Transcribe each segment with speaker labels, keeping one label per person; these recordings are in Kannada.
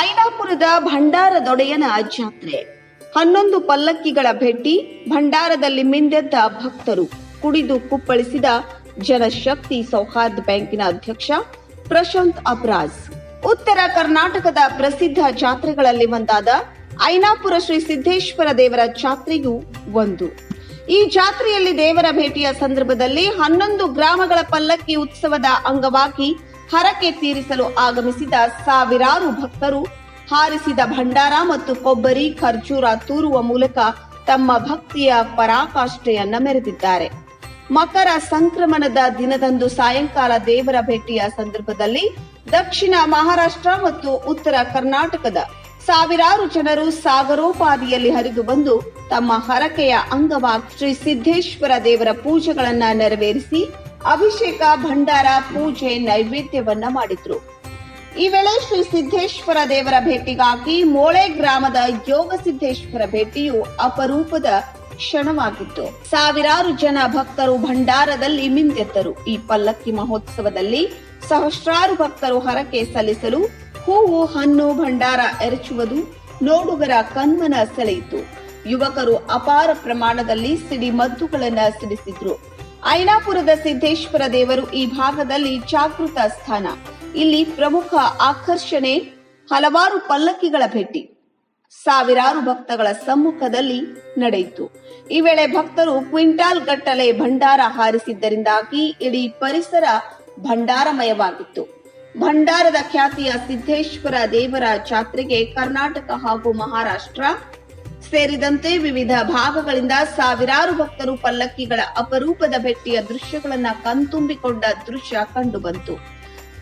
Speaker 1: ಕರ್ನಾಟಕದ ಭಂಡಾರದೊಡೆಯನ ಜಾತ್ರೆ. ಹನ್ನೊಂದು ಪಲ್ಲಕ್ಕಿಗಳ ಭೇಟಿ, ಭಂಡಾರದಲ್ಲಿ ಮಿಂದೆದ್ದ ಭಕ್ತರು ಕುಡಿದು ಕುಪ್ಪಳಿಸಿದ ಜನಶಕ್ತಿ ಸೌಹಾರ್ದ ಬ್ಯಾಂಕಿನ ಅಧ್ಯಕ್ಷ ಪ್ರಶಾಂತ್ ಅಬ್ರಾಜ್. ಉತ್ತರ ಕರ್ನಾಟಕದ ಪ್ರಸಿದ್ಧ ಜಾತ್ರೆಗಳಲ್ಲಿ ಒಂದಾದ ಐನಾಪುರ ಶ್ರೀ ಸಿದ್ದೇಶ್ವರ ದೇವರ ಜಾತ್ರೆಯೂ ಒಂದು. ಈ ಜಾತ್ರೆಯಲ್ಲಿ ದೇವರ ಭೇಟಿಯ ಸಂದರ್ಭದಲ್ಲಿ ಹನ್ನೊಂದು ಗ್ರಾಮಗಳ ಪಲ್ಲಕ್ಕಿ ಉತ್ಸವದ ಅಂಗವಾಗಿ ಹರಕೆ ತೀರಿಸಲು ಆಗಮಿಸಿದ ಸಾವಿರಾರು ಭಕ್ತರು ಹಾರಿಸಿದ ಭಂಡಾರ ಮತ್ತು ಕೊಬ್ಬರಿ ಖರ್ಜೂರ ತೂರುವ ಮೂಲಕ ತಮ್ಮ ಭಕ್ತಿಯ ಪರಾಕಾಷ್ಠೆಯನ್ನ ಮೆರೆದಿದ್ದಾರೆ. ಮಕರ ಸಂಕ್ರಮಣದ ದಿನದಂದು ಸಾಯಂಕಾಲ ದೇವರ ಭೇಟಿಯ ಸಂದರ್ಭದಲ್ಲಿ ದಕ್ಷಿಣ ಮಹಾರಾಷ್ಟ್ರ ಮತ್ತು ಉತ್ತರ ಕರ್ನಾಟಕದ ಸಾವಿರಾರು ಜನರು ಸಾಗರೋಪಾದಿಯಲ್ಲಿ ಹರಿದು ಬಂದು ತಮ್ಮ ಹರಕೆಯ ಅಂಗವಾಗಿ ಶ್ರೀ ಸಿದ್ದೇಶ್ವರ ದೇವರ ಪೂಜೆಗಳನ್ನ ನೆರವೇರಿಸಿ ಅಭಿಷೇಕ, ಭಂಡಾರ, ಪೂಜೆ, ನೈವೇದ್ಯವನ್ನ ಮಾಡಿದ್ರು. ಈ ವೇಳೆ ಶ್ರೀ ಸಿದ್ದೇಶ್ವರ ದೇವರ ಭೇಟಿಗಾಗಿ ಮೋಳೆ ಗ್ರಾಮದ ಯೋಗ ಸಿದ್ದೇಶ್ವರ ಭೇಟಿಯು ಅಪರೂಪದ ಕ್ಷಣವಾಗಿತ್ತು. ಸಾವಿರಾರು ಜನ ಭಕ್ತರು ಭಂಡಾರದಲ್ಲಿ ಮಿಂದೆದ್ದರು ಈ ಪಲ್ಲಕ್ಕಿ ಮಹೋತ್ಸವದಲ್ಲಿ ಸಹಸ್ರಾರು ಭಕ್ತರು ಹರಕೆ ಸಲ್ಲಿಸಲು ಹೂವು, ಹಣ್ಣು, ಭಂಡಾರ ಎರಚುವುದು ನೋಡುಗರ ಕಣ್ಮನ ಸೆಳೆಯಿತು. ಯುವಕರು ಅಪಾರ ಪ್ರಮಾಣದಲ್ಲಿ ಸಿಡಿಮದ್ದುಗಳನ್ನು ಸಿಡಿಸಿದ್ರು. ಐನಾಪುರದ ಸಿದ್ದೇಶ್ವರ ದೇವರು ಈ ಭಾಗದಲ್ಲಿ ಜಾಗೃತ ಸ್ಥಾನ. ಇಲ್ಲಿ ಪ್ರಮುಖ ಆಕರ್ಷಣೆ, ಹಲವಾರು ಪಲ್ಲಕ್ಕಿಗಳ ಭೇಟಿ. ಸಾವಿರಾರು ಭಕ್ತಗಳ ಸಮ್ಮುಖದಲ್ಲಿ ನಡೆಯಿತು. ಈ ವೇಳೆ ಭಕ್ತರು ಕ್ವಿಂಟಾಲ್ ಗಟ್ಟಲೆ ಭಂಡಾರ ಹಾರಿಸಿದ್ದರಿಂದಾಗಿ ಇಡೀ ಪರಿಸರ ಭಂಡಾರಮಯವಾಗಿತ್ತು. ಭಂಡಾರದ ಖ್ಯಾತಿಯ ಸಿದ್ದೇಶ್ವರ ದೇವರ ಜಾತ್ರೆಗೆ ಕರ್ನಾಟಕ ಹಾಗೂ ಮಹಾರಾಷ್ಟ್ರ ಸೇರಿದಂತೆ ವಿವಿಧ ಭಾಗಗಳಿಂದ ಸಾವಿರಾರು ಭಕ್ತರು ಪಲ್ಲಕ್ಕಿಗಳ ಅಪರೂಪದ ಭೆಟ್ಟಿಯ ದೃಶ್ಯಗಳನ್ನ ಕಣ್ತುಂಬಿಕೊಂಡ ದೃಶ್ಯ ಕಂಡುಬಂತು.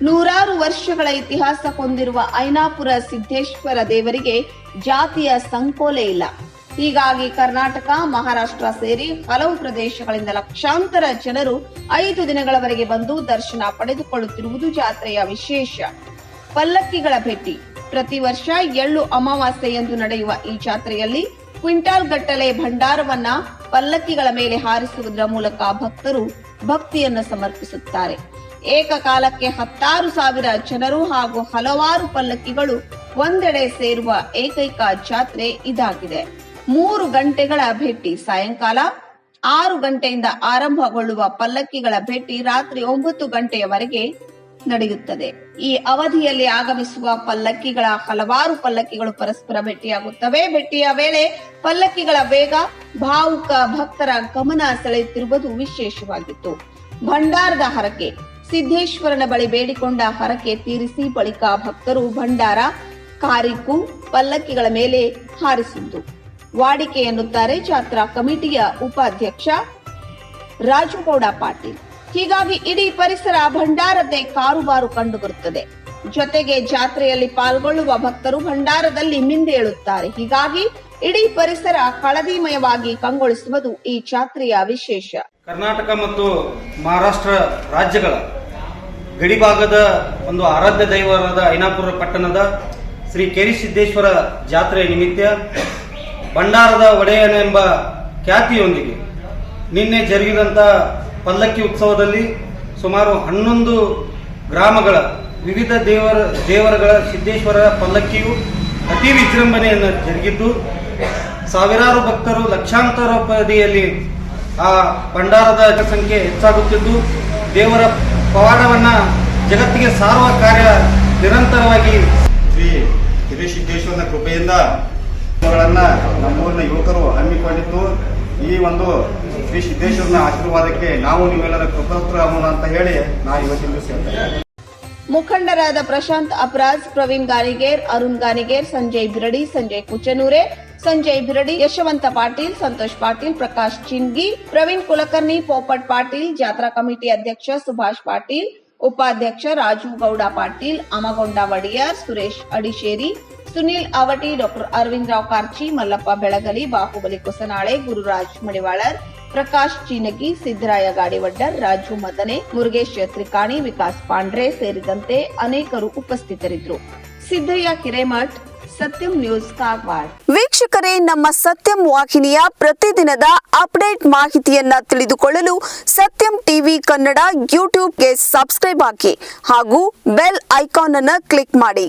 Speaker 1: ನೂರಾರು ವರ್ಷಗಳ ಇತಿಹಾಸ ಹೊಂದಿರುವ ಐನಾಪುರ ಸಿದ್ದೇಶ್ವರ ದೇವರಿಗೆ ಜಾತಿಯ ಸಂಕೋಲೆ ಇಲ್ಲ. ಹೀಗಾಗಿ ಕರ್ನಾಟಕ, ಮಹಾರಾಷ್ಟ್ರ ಸೇರಿ ಹಲವು ಪ್ರದೇಶಗಳಿಂದ ಲಕ್ಷಾಂತರ ಜನರು ಐದು ದಿನಗಳವರೆಗೆ ಬಂದು ದರ್ಶನ ಪಡೆದುಕೊಳ್ಳುತ್ತಿರುವುದು ಜಾತ್ರೆಯ ವಿಶೇಷ. ಪಲ್ಲಕ್ಕಿಗಳ ಭೇಟಿ. ಪ್ರತಿ ವರ್ಷ ಎಳ್ಳು ಅಮಾವಾಸ್ಯೆಯಂದು ನಡೆಯುವ ಈ ಜಾತ್ರೆಯಲ್ಲಿ ಕ್ವಿಂಟಾಲ್ ಗಟ್ಟಲೆ ಭಂಡಾರವನ್ನ ಪಲ್ಲಕ್ಕಿಗಳ ಮೇಲೆ ಹಾರಿಸುವುದರ ಮೂಲಕ ಭಕ್ತರು ಭಕ್ತಿಯನ್ನು ಸಮರ್ಪಿಸುತ್ತಾರೆ. ಏಕಕಾಲಕ್ಕೆ ಹತ್ತಾರು ಸಾವಿರ ಜನರು ಹಾಗೂ ಹಲವಾರು ಪಲ್ಲಕ್ಕಿಗಳು ಒಂದೆಡೆ ಸೇರುವ ಏಕೈಕ ಜಾತ್ರೆ ಇದಾಗಿದೆ. ಮೂರು ಗಂಟೆಗಳ ಭೇಟಿ ಸಾಯಂಕಾಲ, ಆರು ಗಂಟೆಯಿಂದ ಆರಂಭಗೊಳ್ಳುವ ಪಲ್ಲಕ್ಕಿಗಳ ಭೇಟಿ ರಾತ್ರಿ ಒಂಬತ್ತು ಗಂಟೆಯವರೆಗೆ ನಡೆಯುತ್ತದೆ. ಈ ಅವಧಿಯಲ್ಲಿ ಆಗಮಿಸುವ ಪಲ್ಲಕ್ಕಿಗಳ ಹಲವಾರು ಪಲ್ಲಕ್ಕಿಗಳು ಪರಸ್ಪರ ಭೇಟಿಯಾಗುತ್ತವೆ. ಭೇಟಿಯ ವೇಳೆ ಪಲ್ಲಕ್ಕಿಗಳ ವೇಗ, ಭಾವುಕ, ಭಕ್ತರ ಗಮನ ಸೆಳೆಯುತ್ತಿರುವುದು ವಿಶೇಷವಾಗಿತ್ತು. ಭಂಡಾರದ ಹರಕೆ, ಸಿದ್ದೇಶ್ವರನ ಬಳಿ ಬೇಡಿಕೊಂಡ ಹರಕೆ ತೀರಿಸಿ ಬಳಿಕ ಭಕ್ತರು ಭಂಡಾರ ಕಾರಿಕು ಪಲ್ಲಕ್ಕಿಗಳ ಮೇಲೆ ಹಾರಿಸಿದ್ದು. ವಾಡಿಕೆ ಎನ್ನುತ್ತಾರೆ ಜಾತ್ರಾ ಕಮಿಟಿಯ ಉಪಾಧ್ಯಕ್ಷ ರಾಜುಗೌಡ ಪಾಟೀಲ್. ಹೀಗಾಗಿ ಇಡೀ ಪರಿಸರ ಭಂಡಾರತೆ ಕಾರುಬಾರು ಕಂಡುಬರುತ್ತದೆ. ಜೊತೆಗೆ ಜಾತ್ರೆಯಲ್ಲಿ ಪಾಲ್ಗೊಳ್ಳುವ ಭಕ್ತರು ಭಂಡಾರದಲ್ಲಿ ಮಿಂದೇಳುತ್ತಾರೆ ಹೀಗಾಗಿ ಇಡೀ ಪರಿಸರ ಕಳದಿಮಯವಾಗಿ ಕಂಗೊಳಿಸುವುದು ಈ ಜಾತ್ರೆಯ ವಿಶೇಷ.
Speaker 2: ಕರ್ನಾಟಕ ಮತ್ತು ಮಹಾರಾಷ್ಟ್ರ ರಾಜ್ಯಗಳ ಗಡಿಭಾಗದ ಒಂದು ಆರಾಧ್ಯ ದೈವರಾದ ಐನಾಪುರ ಪಟ್ಟಣದ ಶ್ರೀ ಕೇರಿಸಿದ್ದೇಶ್ವರ ಜಾತ್ರೆಯ ನಿಮಿತ್ತ ಭಂಡಾರದ ಒಡೆಯನೆಂಬ ಖ್ಯಾತಿಯೊಂದಿಗೆ ನಿನ್ನೆ ಜರುಗಿದಂಥ ಪಲ್ಲಕ್ಕಿ ಉತ್ಸವದಲ್ಲಿ ಸುಮಾರು ಹನ್ನೊಂದು ಗ್ರಾಮಗಳ ವಿವಿಧ ದೇವರ, ದೇವರಗಳ ಸಿದ್ದೇಶ್ವರ ಪಲ್ಲಕ್ಕಿಯು ಅತಿ ವಿಜೃಂಭಣೆಯನ್ನು ಜರುಗಿದ್ದು, ಸಾವಿರಾರು ಭಕ್ತರು ಲಕ್ಷಾಂತರ ಪದಿಯಲ್ಲಿ ಆ ಭಂಡಾರದ ಸಂಖ್ಯೆ ಹೆಚ್ಚಾಗುತ್ತಿದ್ದು, ದೇವರ ಪವಾಡವನ್ನು ಜಗತ್ತಿಗೆ ಸಾರುವ ಕಾರ್ಯ ನಿರಂತರವಾಗಿ
Speaker 3: ಶ್ರೀ ಹಿರಿಸಿದ್ದೇಶ್ವರನ ಕೃಪೆಯಿಂದ ಗಳನ್ನ ನಮ್ಮೂರಿನ ಯುವಕರು ಹಮ್ಮಿಕೊಂಡಿದ್ದು ಈ ಒಂದು ಶ್ರೀ ಸಿದ್ದೇಶ್ವರನ ಆಶೀರ್ವಾದಕ್ಕೆ ನಾವು ನೀವೆಲ್ಲರ ಕೃತಜ್ಞರಾಗೋಣ ಅಂತ ಹೇಳಿ ನಾ ಇವತ್ತಿನ ದಿವಸ
Speaker 1: ಮುಖಂಡರಾದ ಪ್ರಶಾಂತ್ ಅಪರಾಜ್, ಪ್ರವೀಣ್ ಗಾನಿಗೇರ್, ಅರುಣ್ ಗಾನಿಗೇರ್, ಸಂಜಯ್ ಬಿರಡಿ, ಸಂಜಯ್ ಕುಚನೂರೆ ಸಂಜಯ್ ಬಿರಡಿ, ಯಶವಂತ ಪಾಟೀಲ್, ಸಂತೋಷ್ ಪಾಟೀಲ್, ಪ್ರಕಾಶ್ ಚಿನ್ಗಿ, ಪ್ರವೀಣ್ ಕುಲಕರ್ಣಿ, ಪೋಪಟ್ ಪಾಟೀಲ್, ಜಾತ್ರಾ ಕಮಿಟಿ ಅಧ್ಯಕ್ಷ ಸುಭಾಷ್ ಪಾಟೀಲ್, ಉಪಾಧ್ಯಕ್ಷ ರಾಜು ಗೌಡ ಪಾಟೀಲ್, ಅಮಗೊಂಡ ವಡಿಯಾರ್, ಸುರೇಶ್ ಅಡಿಶೇರಿ ಸುನೀಲ್ ಅವಟಿ ಡಾಕ್ಟರ್ ಅರವಿಂದ್ ರಾವ್ ಕಾರ್ಚಿ ಮಲ್ಲಪ್ಪ ಬೆಳಗಲಿ, ಬಾಹುಬಲಿ ಕೊಸನಾಳೆ, ಗುರುರಾಜ್ ಮಡಿವಾಳರ್, ಪ್ರಕಾಶ್ ಚೀನಗಿ, ಸಿದ್ದರಾಯ ಗಾಡಿವಡ್ಡರ್, ರಾಜು ಮದನೆ, ಮುರುಗೇಶ್ ತ್ರಿಕಾಣಿ, ವಿಕಾಸ್ ಪಾಂಡ್ರೆ ಸೇರಿದಂತೆ ಅನೇಕರು ಉಪಸ್ಥಿತರಿದ್ದರು. ಸಿದ್ದಯ್ಯ ಹಿರೇಮಠ್, ಸತ್ಯಂ ನ್ಯೂಸ್ ಕಾಗವಾಡ್
Speaker 4: ವೀಕ್ಷಕರೇ, ನಮ್ಮ ಸತ್ಯಂ ವಾಹಿನಿಯ ಪ್ರತಿದಿನದ ಅಪ್ಡೇಟ್ ಮಾಹಿತಿಯನ್ನ ತಿಳಿದುಕೊಳ್ಳಲು ಸತ್ಯಂ ಟಿವಿ ಕನ್ನಡ ಯೂಟ್ಯೂಬ್ಗೆ ಸಬ್ಸ್ಕ್ರೈಬ್ ಹಾಕಿ ಹಾಗೂ ಬೆಲ್ ಐಕಾನ್ ಅನ್ನು ಕ್ಲಿಕ್ ಮಾಡಿ.